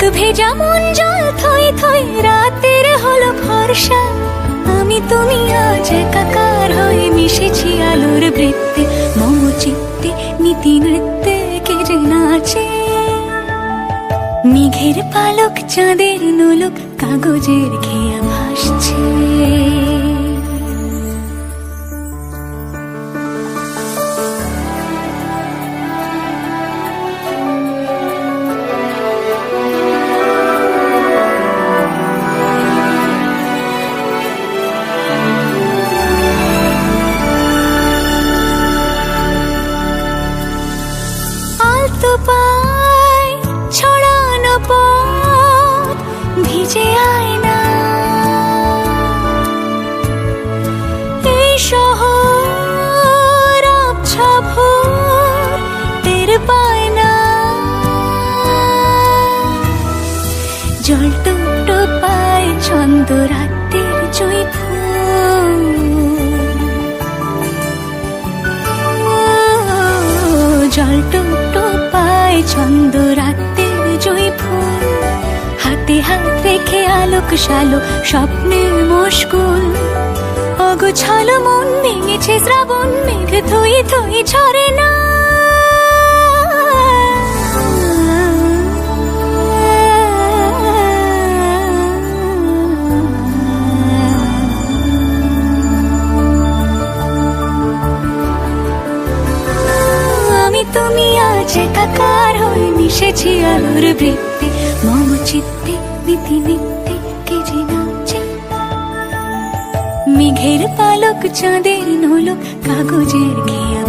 কাক ভেজা মন জল থই থই রাতের হলো ভরসা। আমি তুমি আজ একাকার হয়ে মিশেছি আলোর বৃত্তে মম চিত্তে নীতি নৃত্যে কে নাচে। মেঘের পালক, চাঁদের নোলক, কাগজের খেয়া জল টুকটো পায় ছন্দ রাতের জয় জল টুকটো পায় ছন্দ রাতের জয় ফুল হাতে হাত রেখে আলোক শালো স্বপ্নের মুশকুল অগোছালো মন ভেঙেছে শ্রাবণ মেঘ থই থই ছড়ে না। তুমি আজ একাকার হয়ে মিশেছি আলোর বৃত্তে। মম চিত্তে নীতি নিত্যে কে যে নাচে। মেঘের পালক চাঁদের নলক কাগজের খেয়া